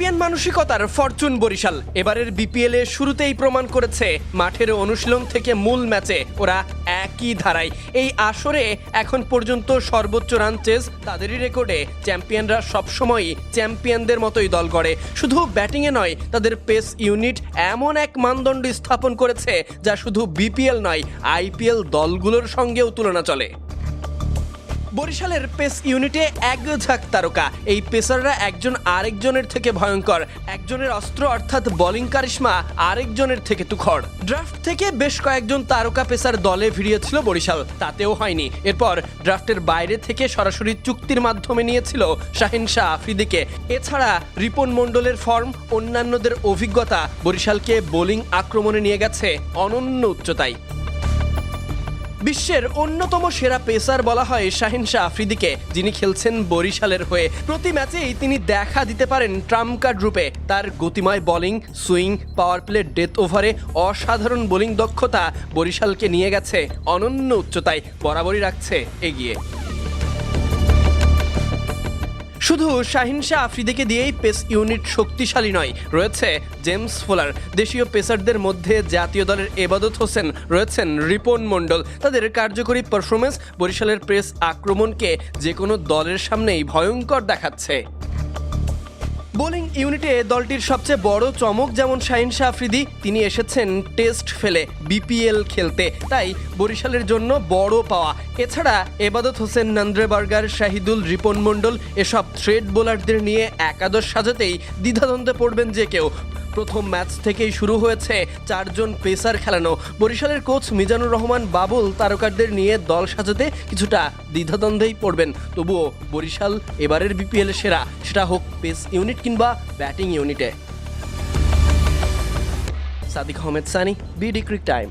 মানসিকতার ফরচুন বরিশাল। এবারের বিপিএল এ শুরুতেই প্রমাণ করেছে, মাঠের অনুশীলন থেকে মূল ম্যাচে ওরা একই ধারায়। এই আসরে এখন পর্যন্ত সর্বোচ্চ রান চেস তাদেরই রেকর্ডে। চ্যাম্পিয়নরা সবসময়ই চ্যাম্পিয়নদের মতোই দল গড়ে। শুধু ব্যাটিংয়ে নয়, তাদের পেস ইউনিট এমন এক মানদণ্ড স্থাপন করেছে যা শুধু বিপিএল নয় আইপিএল দলগুলোর সঙ্গেও তুলনা চলে। বরিশালের পেস ইউনিটে এক ঝাঁক তারকা। এই পেসাররা একজন আরেকজনের থেকে ভয়ঙ্কর। একজনের অস্ত্র অর্থাৎ বোলিং কারিশমা আরেকজনের থেকে তুখর। ড্রাফট থেকে বেশ কয়েকজন তারকা পেসার দলে ভিড়িয়েছিল বরিশাল। তাতেও হয়নি। এরপর ড্রাফটের বাইরে থেকে সরাসরি চুক্তির মাধ্যমে নিয়েছিল শাহিন শাহ আফ্রিদিকে। এছাড়া রিপন মণ্ডলের ফর্ম অন্যান্যদের অভিজ্ঞতা বরিশালকে বোলিং আক্রমণে নিয়ে গেছে অনন্য উচ্চতায়। বিশ্বের অন্যতম সেরা পেসার বলা হয় শাহিন শাহ আফ্রিদিকে, যিনি খেলছেন বরিশালের হয়ে। প্রতি ম্যাচেই তিনি দেখা দিতে পারেন ট্রাম্প কার্ড রূপে। তার গতিময় bowling, swing, power play death ওভারে অসাধারণ বোলিং দক্ষতা বরিশালকে নিয়ে গেছে, অনন্য উচ্চতায় বরাবরই রাখছে এগিয়ে। শুধু শাহিন শাহ আফ্রিদিকে দিয়েই পেস ইউনিট শক্তিশালী নয়, রয়েছে জেমস ফোলার। দেশীয় পেসারদের মধ্যে জাতীয় দলের এবাদত হোসেন, রয়েছেন রিপন মণ্ডল। তাদের কার্যকরী পারফরমেন্স বরিশালের প্রেস আক্রমণকে যে কোনো দলের সামনেই ভয়ঙ্কর দেখাচ্ছে। বোলিং ইউনিটে দলটির সবচেয়ে বড় চমক যেমন শাহিন শাহ আফ্রিদি তিনি এসেছেন টেস্ট ফেলে বিপিএল খেলতে। তাই বরিশালের জন্য বড় পাওয়া। এছাড়া এবাদত হোসেন নন্দ্রেবার্গার, শাহিদুল, রিপন মণ্ডল এসব থ্রেড বোলারদের নিয়ে একাদশ সাজাতেই দ্বিধাদ্বন্দ্বে পড়বেন যে কেউ। প্রথম ম্যাচ থেকেই শুরু হয়েছে চারজন পেসার খেলানো। বরিশালের কোচ মিজানুর রহমান বাবুল তারকারদের নিয়ে দল সাজাতে কিছুটা দ্বিধাদ্বন্দ্বেই পড়বেন। তবুও বরিশাল এবারের বিপিএল সেরা, সেটা হোক পেস ইউনিট কিংবা ব্যাটিং ইউনিটে। Sadiq Ahmed Sunny, BD cric time.